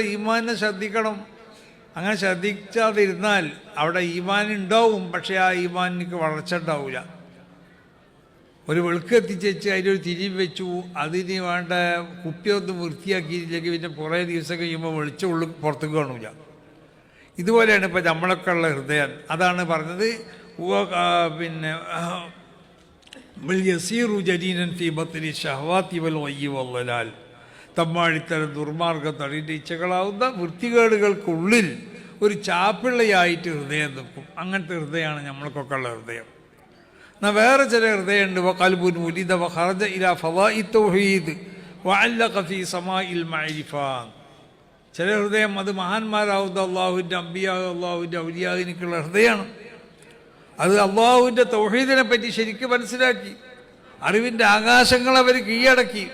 ഈമാനെ ശ്രദ്ധിക്കണം. അങ്ങനെ ശ്രദ്ധിച്ചാതിരുന്നാൽ അവിടെ ഈമാൻ ഉണ്ടാവും പക്ഷേ ആ ഈമാനിക്ക് വളർച്ച ഉണ്ടാവില്ല ഒരു വെളുക്ക് എത്തിച്ചു അതിലൊരു തിരി വെച്ചു അതിന് വേണ്ട കുപ്പിയൊന്നും വൃത്തിയാക്കിയില്ലെങ്കിൽ പിന്നെ കുറേ ദിവസം കഴിയുമ്പോൾ വെളിച്ചം ഉള്ളിൽ പുറത്തേക്ക് കാണില്ല ഇതുപോലെയാണ് ഇപ്പം നമ്മളൊക്കെ ഉള്ള ഹൃദയം. അതാണ് പറഞ്ഞത് പിന്നെ ബൽ യസീറു വൽ വല്ലലാൽ തമ്മാഴിത്തരം ദുർമാർഗം തടിന്റെ ഇച്ഛകളാവുന്ന വൃത്തികേടുകൾക്കുള്ളിൽ ഒരു ചാപ്പിള്ളയായിട്ട് ഹൃദയം നിൽക്കും. അങ്ങനത്തെ ഹൃദയമാണ് നമ്മൾക്കൊക്കെ ഉള്ള ഹൃദയം. എന്നാൽ വേറെ ചില ഹൃദയമുണ്ട്. വഖൽബുൻ വ ഹർജ ഇല ഫവാഇ തൗഹീദ്. കഫി സമാ ഇൽ മഅരിഫ ചില ഹൃദയം അത് മഹാന്മാരാവുന്ന അള്ളാഹുവിന്റെ അമ്പിയാവ് അള്ളാഹുവിന്റെ ഔലിയാവിനൊക്കെയുള്ള ഹൃദയമാണ്. അത് അള്ളാഹുവിന്റെ തൗഹീദിനെ പറ്റി ശരിക്കും മനസ്സിലാക്കി അറിവിന്റെ ആകാശങ്ങൾ അവർ കീഴടക്കി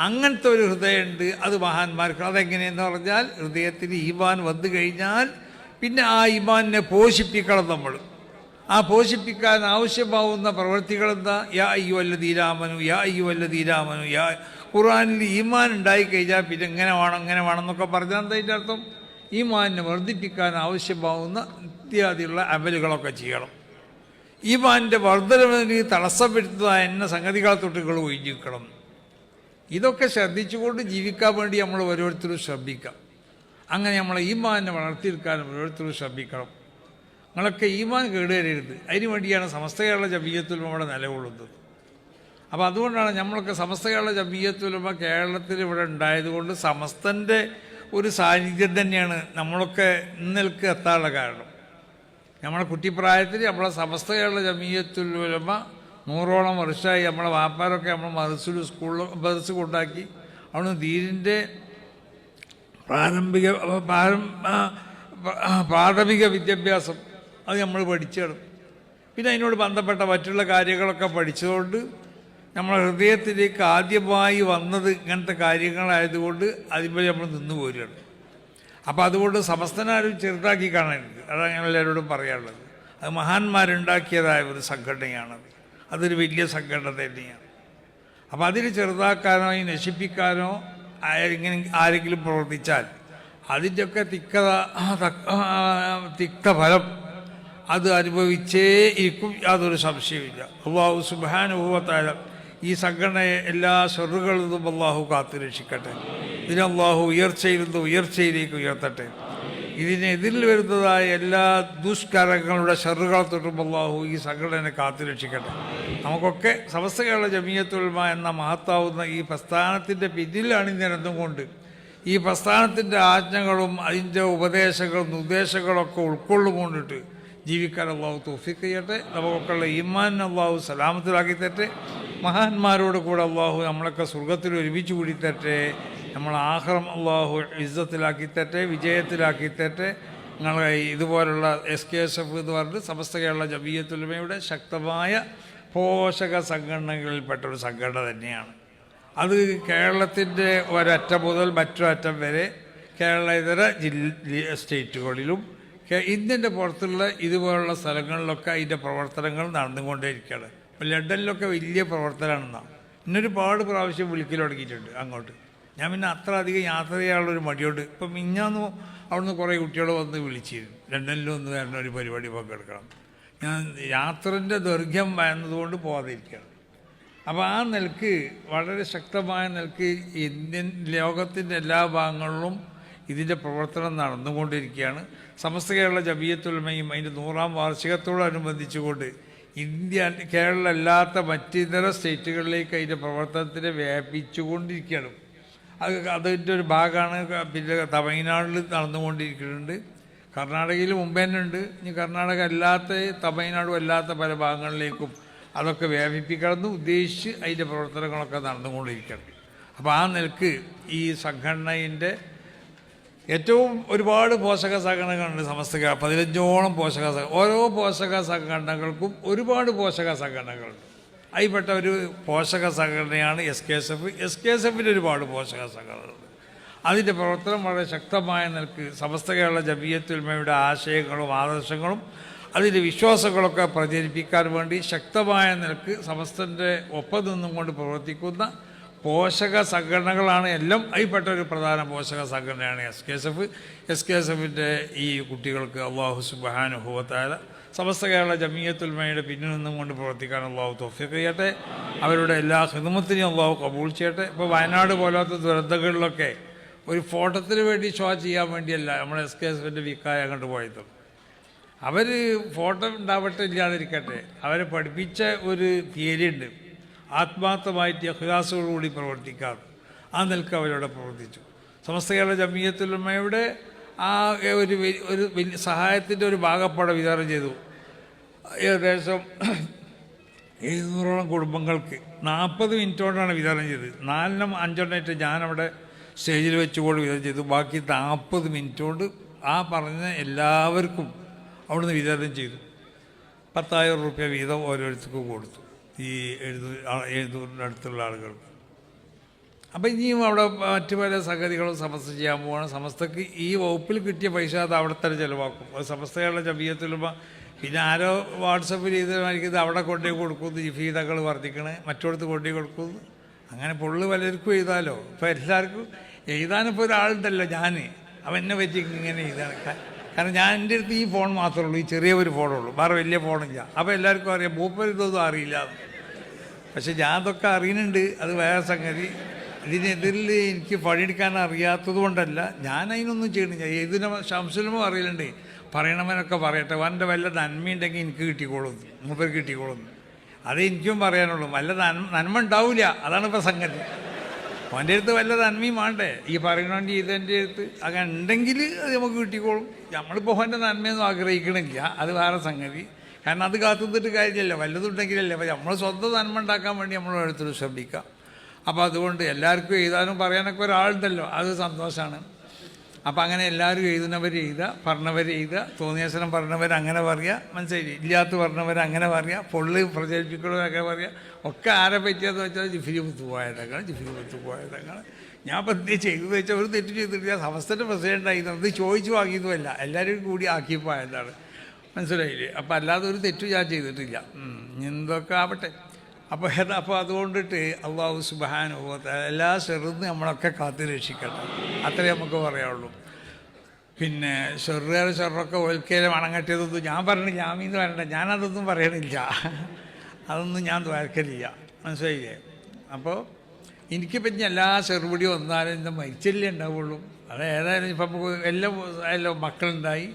അങ്ങനത്തെ ഒരു ഹൃദയമുണ്ട്. അത് മഹാന്മാർക്ക് അതെങ്ങനെയെന്ന് പറഞ്ഞാൽ ഹൃദയത്തിൽ ഈമാൻ വന്നു കഴിഞ്ഞാൽ പിന്നെ ആ ഈമാനിനെ പോഷിപ്പിക്കണം നമ്മൾ. ആ പോഷിപ്പിക്കാൻ ആവശ്യമാവുന്ന പ്രവൃത്തികൾ എന്താ യാ അയ്യോ അല്ല തീരാമനു യാ അയ്യോ അല്ല തീരാമനു യാ ഖുറാനിൽ ഈമാൻ ഉണ്ടായിക്കഴിഞ്ഞാൽ പിന്നെ എങ്ങനെ വേണം എങ്ങനെ വേണം എന്നൊക്കെ പറഞ്ഞാൽ എന്താ അതിന്റെ അർത്ഥം? ഈമാനിനെ വർദ്ധിപ്പിക്കാൻ ആവശ്യമാവുന്ന ഇത്യാദിയുള്ള അമലുകളൊക്കെ ചെയ്യണം. ഈമാന്റെ വർദ്ധനവിന് തടസ്സപ്പെടുത്തുന്ന എന്ന സംഗതികളെ തൊട്ടുകൾ ഒഴിഞ്ഞിരിക്കണം ഇതൊക്കെ ശ്രദ്ധിച്ചുകൊണ്ട് ജീവിക്കാൻ വേണ്ടി നമ്മൾ ഓരോരുത്തരും ശ്രമിക്കാം. അങ്ങനെ നമ്മളെ ഈമാനെ വളർത്തിയെടുക്കാനും ഓരോരുത്തരും ശ്രമിക്കണം. നിങ്ങളൊക്കെ ഈമാൻ കേടുവരരുത്. അതിനു വേണ്ടിയാണ് സമസ്ത കേരള ജമീയത്തുലും ഇവിടെ നിലകൊള്ളുന്നത്. അപ്പോൾ അതുകൊണ്ടാണ് നമ്മളൊക്കെ സമസ്ത കേരള ജമീയത്തുലുമ കേരളത്തിൽ ഇവിടെ ഉണ്ടായതുകൊണ്ട് സമസ്തന്റെ ഒരു സാന്നിധ്യം തന്നെയാണ് നമ്മളൊക്കെ ഇന്നലേക്ക് എത്താനുള്ള കാരണം. നമ്മളെ കുട്ടിപ്രായത്തിൽ നമ്മളെ സമസ്ത കേരള ജമീയത്തുലുമ നൂറോളം വർഷമായി നമ്മളെ വാപ്പാരൊക്കെ നമ്മൾ മദർസിൽ സ്കൂളിൽ മദർസ് കൊണ്ടാക്കി. അവിടുന്ന് ദീനിന്റെ പ്രാരംഭിക പ്രാഥമിക വിദ്യാഭ്യാസം അത് നമ്മൾ പഠിച്ചാണ് പിന്നെ അതിനോട് ബന്ധപ്പെട്ട മറ്റുള്ള കാര്യങ്ങളൊക്കെ പഠിച്ചതുകൊണ്ട് നമ്മളെ ഹൃദയത്തിലേക്ക് ആദ്യമായി വന്നത് ഇങ്ങനത്തെ കാര്യങ്ങളായതുകൊണ്ട് അതിപ്പോൾ നമ്മൾ നിന്ന് പോരുകയാണ്. അപ്പോൾ അതുകൊണ്ട് സമസ്തനാരും ചെറുതാക്കി കാണാനുണ്ട് അതാണ് ഞാൻ എല്ലാവരോടും പറയാനുള്ളത്. അത് മഹാന്മാരുണ്ടാക്കിയതായ ഒരു സംഘടനയാണത്. അതൊരു വലിയ സംഘടന തന്നെയാണ്. അപ്പോൾ അതിന് ചെറുതാക്കാനോ ഈ നശിപ്പിക്കാനോ ആരെങ്കിലും ആരെങ്കിലും പ്രവർത്തിച്ചാൽ അതിന്റെയൊക്കെ ആ, തിക്തഫലം അത് അനുഭവിച്ചേ ഇരിക്കും യാതൊരു സംശയമില്ല അള്ളാഹു സുബാനുഭവത്തായ ഈ സംഘടനയെ എല്ലാ ഷെറുകളിൽ നിന്നും അള്ളാഹു കാത്തു രക്ഷിക്കട്ടെ. ഇതിനെ അള്ളാഹു ഉയർച്ചയിൽ നിന്ന് ഉയർച്ചയിലേക്ക് ഉയർത്തട്ടെ. ഇതിനെതിരിൽ വരുന്നതായ എല്ലാ ദുഷ്കരങ്ങളുടെ ഷെറുകളെ തൊട്ടും അള്ളാഹു ഈ സംഘടനയെ കാത്തു രക്ഷിക്കട്ടെ. നമുക്കൊക്കെ സമസ്ത കേരള ജമീയത്തുൽമ എന്ന മഹത്താവുന്ന ഈ പ്രസ്ഥാനത്തിന്റെ പിന്നിലാണ് ഇന്നിരുന്നുകൊണ്ട് ഈ പ്രസ്ഥാനത്തിന്റെ ആജ്ഞകളും അതിന്റെ ഉപദേശങ്ങളും നിർദ്ദേശങ്ങളൊക്കെ ഉൾക്കൊള്ളുകൊണ്ടിട്ട് ജീവിക്കാൻ അള്ളാഹു തോഫിക്ക് ചെയ്യട്ടെ. നമുക്കൊക്കെയുള്ള ഈമാൻ അള്ളാഹു സലാമത്തിലാക്കി തരട്ടെ. മഹാന്മാരോട് കൂടെ അള്ളാഹു നമ്മളൊക്കെ സ്വർഗത്തിൽ ഒരുമിച്ച് കൂടി തരട്ടെ. നമ്മൾ ആഹ്റം അള്ളാഹു ഇസ്സത്തിലാക്കി തരട്ടെ വിജയത്തിലാക്കി തരട്ടെ. നിങ്ങളെ ഇതുപോലുള്ള എസ് കെ എസ് എഫ് എന്ന് പറഞ്ഞിട്ട് സമസ്ത കേരള ജമീയത്തുലമയുടെ ശക്തമായ പോഷക സംഘടനകളിൽപ്പെട്ട ഒരു സംഘടന തന്നെയാണ്. അത് കേരളത്തിന്റെ ഒരറ്റം മുതൽ മറ്റൊരറ്റം വരെ കേരള ഇതര ജില്ല സ്റ്റേറ്റുകളിലും ഇന്ത്യന്റെ പുറത്തുള്ള ഇതുപോലുള്ള സ്ഥലങ്ങളിലൊക്കെ അതിന്റെ പ്രവർത്തനങ്ങൾ നടന്നുകൊണ്ടേയിരിക്കുകയാണ്. ലണ്ടനിലൊക്കെ വലിയ പ്രവർത്തനമാണെന്നാണ് ഇന്നൊരുപാട് പ്രാവശ്യം വിളിക്കൽ തുടങ്ങിയിട്ടുണ്ട് അങ്ങോട്ട്. ഞാൻ പിന്നെ അത്ര അധികം യാത്ര ചെയ്യാനുള്ളൊരു മടിയുണ്ട്. ഇപ്പം മിഞ്ഞാന്ന് അവിടുന്ന് കുറേ കുട്ടികൾ വന്ന് വിളിച്ചിരുന്നു. ലണ്ടനിൽ വന്ന് വരണ ഒരു പരിപാടി പങ്കെടുക്കണം. ഞാൻ യാത്രന്റെ ദൈർഘ്യം വരുന്നതുകൊണ്ട് പോകാതിരിക്കുകയാണ് അപ്പോൾ ആ നിലയ്ക്ക് വളരെ ശക്തമായ നിലയ്ക്ക് ഇന്ത്യൻ ലോകത്തിന്റെ എല്ലാ ഭാഗങ്ങളിലും ഇതിന്റെ പ്രവർത്തനം നടന്നുകൊണ്ടിരിക്കുകയാണ്. സമസ്ത കേരള ജബിയത്തുൽമയും അതിന്റെ നൂറാം വാർഷികത്തോടനുബന്ധിച്ചുകൊണ്ട് ഇന്ത്യ കേരളമല്ലാത്ത മറ്റിതര സ്റ്റേറ്റുകളിലേക്ക് അതിന്റെ പ്രവർത്തനത്തിനെ വ്യാപിച്ചുകൊണ്ടിരിക്കുകയാണ് അത് അതിന്റെ ഒരു ഭാഗമാണ് പിന്നെ തമിഴ്നാട്ടിൽ നടന്നുകൊണ്ടിരിക്കുന്നുണ്ട്. കർണാടകയിൽ മുമ്പ് തന്നെ ഉണ്ട് ഇനി കർണാടക അല്ലാത്ത തമിഴ്നാടും അല്ലാത്ത പല ഭാഗങ്ങളിലേക്കും അതൊക്കെ വ്യാപിപ്പിക്കണമെന്ന് ഉദ്ദേശിച്ച് അതിന്റെ പ്രവർത്തനങ്ങളൊക്കെ നടന്നുകൊണ്ടിരിക്കണം അപ്പോൾ ആ നിലയ്ക്ക് ഈ സംഘടനയിന്റെ ഏറ്റവും ഒരുപാട് പോഷക സംഘടനകളുണ്ട് സമസ്ത പതിനഞ്ചോളം പോഷക ഓരോ പോഷക സംഘടനകൾക്കും ഒരുപാട് പോഷക സംഘടനകളുണ്ട്. അതിൽപ്പെട്ട ഒരു പോഷക സംഘടനയാണ് S K S F. S K S എഫിന്റെ ഒരുപാട് പോഷക സംഘടനകളുണ്ട്. അതിന്റെ പ്രവർത്തനം വളരെ ശക്തമായ നിൽക്ക് സമസ്ത കേരള ജമീയത്തുൽമയുടെ ആശയങ്ങളും ആദർശങ്ങളും അതിന്റെ വിശ്വാസങ്ങളൊക്കെ പ്രചരിപ്പിക്കാൻ വേണ്ടി ശക്തമായ നിലയ്ക്ക് സമസ്തന്റെ ഒപ്പം നിന്നും കൊണ്ട് പ്രവർത്തിക്കുന്ന പോഷക സംഘടനകളാണ് എല്ലാം അതിൽപ്പെട്ട ഒരു പ്രധാന പോഷക സംഘടനയാണ് S K S F. S K S എഫിന്റെ ഈ കുട്ടികൾക്ക് അള്ളാഹു സുബാനുഭവത്തായ സമസ്ത കേരള ജമീയത്തുൽമയുടെ പിന്നിൽ നിന്നും കൊണ്ട് പ്രവർത്തിക്കാൻ അള്ളാഹു തോഫിക്ക് ചെയ്യട്ടെ അവരുടെ എല്ലാ ഹിതമത്തിനെയും അള്ളാഹു കബൂൾ ചെയ്യട്ടെ. ഇപ്പോൾ വയനാട് പോലാത്ത ദുരന്തങ്ങളിലൊക്കെ ഒരു ഫോട്ടത്തിന് വേണ്ടി ഷോ ചെയ്യാൻ വേണ്ടിയല്ല. നമ്മൾ എസ് കെ എസ് എഫിന്റെ വിക്കായ അങ്ങോട്ട് പോയത്. അവർ ഫോട്ടോ ഉണ്ടാവട്ടെ ഇല്ലാതിരിക്കട്ടെ അവരെ പഠിപ്പിച്ച ഒരു തിയറി ഉണ്ട് ആത്മാർത്ഥമായിട്ട് അഹ്ലാസോടുകൂടി പ്രവർത്തിക്കാറ് ആ നിൽക്ക് അവരവിടെ പ്രവർത്തിച്ചു. സമസ്ത കേരള ജമീയത്തുലമ്മയുടെ ആ ഒരു ഒരു സഹായത്തിന്റെ ഒരു ഭാഗപ്പട വിതരണം ചെയ്തു. ഏകദേശം എഴുന്നൂറോളം കുടുംബങ്ങൾക്ക് നാൽപ്പത് മിനിറ്റോടാണ് വിതരണം ചെയ്തത്. നാലിനും അഞ്ചെണ്ണമായിട്ട് ഞാനവിടെ സ്റ്റേജിൽ വെച്ചുകൊണ്ട് വിതരണം ചെയ്തു. ബാക്കി നാൽപ്പത് മിനിറ്റ് കൊണ്ട് ആ പറഞ്ഞ എല്ലാവർക്കും അവിടുന്ന് വിതരണം ചെയ്തു. പത്തായിരം റുപ്യ വീതം ഓരോരുത്തർക്കും കൊടുത്തു. ഈ എഴുന്നൂറിന്റെ അടുത്തുള്ള ആളുകൾക്ക്. അപ്പം ഇനിയും അവിടെ മറ്റു പല സംഗതികളും സമസ്ത ചെയ്യാൻ പോവാണ്. സമസ്തക്ക് ഈ വകുപ്പിൽ കിട്ടിയ പൈസ അത് അവിടെ തന്നെ ചിലവാക്കും. അത് സമസ്തകളുടെ ചമീയത്തിലുമ്പോൾ പിന്നെ ആരോ വാട്സപ്പിൽ ചെയ്തമായിരിക്കും അവിടെ കൊണ്ടുപോയി കൊടുക്കുന്നു ഈ ഫീതകൾ വർദ്ധിക്കണേ മറ്റോടത്ത് കൊണ്ടുപോയി കൊടുക്കുന്നു അങ്ങനെ പൊള്ളു പലർക്കും എഴുതാലോ. ഇപ്പം എല്ലാവർക്കും എഴുതാനിപ്പോൾ ഒരാളുണ്ടല്ലോ ഞാൻ അവൻ എന്നെ പറ്റി ഇങ്ങനെ എഴുതാണ് കാരണം ഞാൻ എന്റെ അടുത്ത് ഈ ഫോൺ മാത്രമേ ഉള്ളൂ ഈ ചെറിയ ഒരു ഉള്ളൂ വേറെ വലിയ ഫോണില്ല. അപ്പോൾ എല്ലാവർക്കും അറിയാം മൂപ്പർ ഇതൊന്നും അറിയില്ല. പക്ഷെ ഞാൻ അതൊക്കെ അറിയുന്നുണ്ട്. അത് വേറെ സംഗതി. ഇതിനെതിരിൽ എനിക്ക് പണിയെടുക്കാൻ അറിയാത്തത് കൊണ്ടല്ല. ഞാൻ അതിനൊന്നും ചെയ്യണില്ല ഏതിനെ ശംസുലമോ അറിയലുണ്ട്. പറയണവനൊക്കെ പറയട്ടെ. വന്റെ വല്ല നന്മയുണ്ടെങ്കിൽ എനിക്ക് കിട്ടിക്കോളും. മൂപ്പർ കിട്ടിക്കോളും. അത് എനിക്കും പറയാനുള്ളൂ. വല്ല നന്മ ഉണ്ടാവില്ല അതാണ് ഇപ്പോൾ സംഗതി. അവന്റെ അടുത്ത് വല്ല നന്മയും വേണ്ടേ? ഈ പറയണോണ്ട് ഇതെന്റെ അടുത്ത്. അങ്ങനെ ഉണ്ടെങ്കിൽ അത് നമുക്ക് കിട്ടിക്കോളും. നമ്മളിപ്പോൾ അവന്റെ നന്മയൊന്നും ആഗ്രഹിക്കണില്ല. അത് വേറെ സംഗതി. കാരണം അത് കാത്തുനിന്നിട്ട് കാര്യമില്ല വല്ലതുണ്ടെങ്കിലല്ലേ അപ്പോൾ നമ്മൾ സ്വന്തം നന്മ ഉണ്ടാക്കാൻ വേണ്ടി നമ്മൾ ഓരോരുത്തർ ശ്രമിക്കാം അപ്പോൾ അതുകൊണ്ട് എല്ലാവർക്കും എഴുതാനും പറയാനൊക്കെ ഒരാളുണ്ടല്ലോ. അത് സന്തോഷമാണ് അപ്പോൾ അങ്ങനെ എല്ലാവരും എഴുതുന്നവർ എഴുതുക പറഞ്ഞവർ എഴുതുക തോന്നിയാസനം പറഞ്ഞവർ അങ്ങനെ പറയുക മനസ്സിലായി? ഇല്ലാത്ത പറഞ്ഞവർ അങ്ങനെ പറയുക പൊള്ളി പ്രചരിപ്പിക്കുന്നവരൊക്കെ പറയുക. ഒക്കെ ആരെ പറ്റിയെന്ന് വെച്ചാൽ ജിഫിരി മുത്ത് പോയതങ്ങൾ ജിഫിരി മുത്ത് പോയതങ്ങൾ ഞാൻ എന്ത് ചെയ്തു വെച്ചാൽ ഒരു തെറ്റ് ചെയ്തിട്ടില്ല. സമസ്തന്റെ പ്രസിഡന്റായി അത് ചോദിച്ചു വാങ്ങിയതുമല്ല. എല്ലാവരും കൂടി ആക്കി പോയതാണ് മനസ്സിലായില്ലേ? അപ്പം അല്ലാതെ ഒരു തെറ്റ് ഞാൻ ചെയ്തിട്ടില്ല. എന്തൊക്കെ ആവട്ടെ. അപ്പോൾ അപ്പോൾ അതുകൊണ്ടിട്ട് അള്ളാഹു സുബാൻ എല്ലാ ചെറുന്ന് നമ്മളൊക്കെ കാത്തു രക്ഷിക്കട്ടെ. അത്രേ നമുക്ക് പറയാനുള്ളൂ. പിന്നെ ചെറുകാര് ചെറുക്കെ ഒൽക്കയിലെ മണങ്ങട്ടിയതൊന്നും ഞാൻ പറഞ്ഞില്ല ജാമീന്ന് പറയണ്ട ഞാനതൊന്നും പറയണില്ല. അതൊന്നും ഞാൻ ദ്വാരക്കലില്ല. മനസ്സിലായില്ലേ? അപ്പോൾ എനിക്ക് പിന്നെ എല്ലാ ചെറുപടി വന്നാലും ഇന്ന് മരിച്ചല്ലേ ഉണ്ടാവുള്ളൂ. അത് ഏതായാലും ഇപ്പം നമുക്ക് എല്ലാ എല്ലാം മക്കളുണ്ടായി.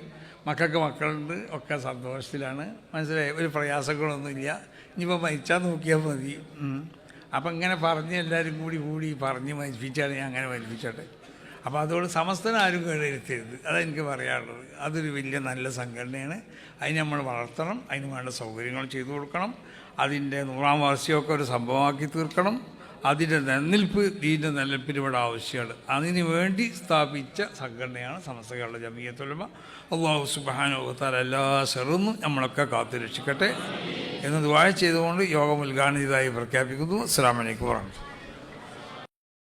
മക്കൾക്ക് മക്കളുണ്ട് ഒക്കെ സന്തോഷത്തിലാണ്. മനസ്സിലായി? ഒരു പ്രയാസങ്ങളൊന്നുമില്ല. ഇനിയിപ്പോൾ മരിച്ചാൽ നോക്കിയാൽ മതി. അപ്പം ഇങ്ങനെ പറഞ്ഞ് എല്ലാവരും കൂടി കൂടി പറഞ്ഞ് മരിപ്പിച്ചാണ് ഞാൻ അങ്ങനെ മരിപ്പിച്ചോട്ടെ അപ്പോൾ അതുകൊണ്ട് സമസ്തനാരും കേടെടുത്തരുത് അതെനിക്ക് പറയാനുള്ളത്. അതൊരു വലിയ നല്ല സംഘടനയാണ്. അതിന് നമ്മൾ വളർത്തണം. അതിന് വേണ്ട സൗകര്യങ്ങൾ ചെയ്തു കൊടുക്കണം. അതിന്റെ നൂറാം വാർഷികമൊക്കെ ഒരു സംഭവമാക്കി തീർക്കണം. അതിന്റെ നിലനിൽപ്പ് ദീന്റെ നിലനിൽപ്പിന് ഇവിടെ ആവശ്യമാണ്. അതിനു വേണ്ടി സ്ഥാപിച്ച സംഘടനയാണ് സമസ്ത കേരള ജമീയത്തുലമ അള്ളാഹു സുബാനുഭവത്താൽ എല്ലാ ചെറുന്നും നമ്മളൊക്കെ കാത്തു രക്ഷിക്കട്ടെ എന്ന് വായിച്ചതുകൊണ്ട് ചെയ്തുകൊണ്ട് യോഗം ഉദ്ഘാടനം ചെയ്തതായി പ്രഖ്യാപിക്കുന്നു. അസ്സാം വലൈക്കും വാഹമത്തുള്ള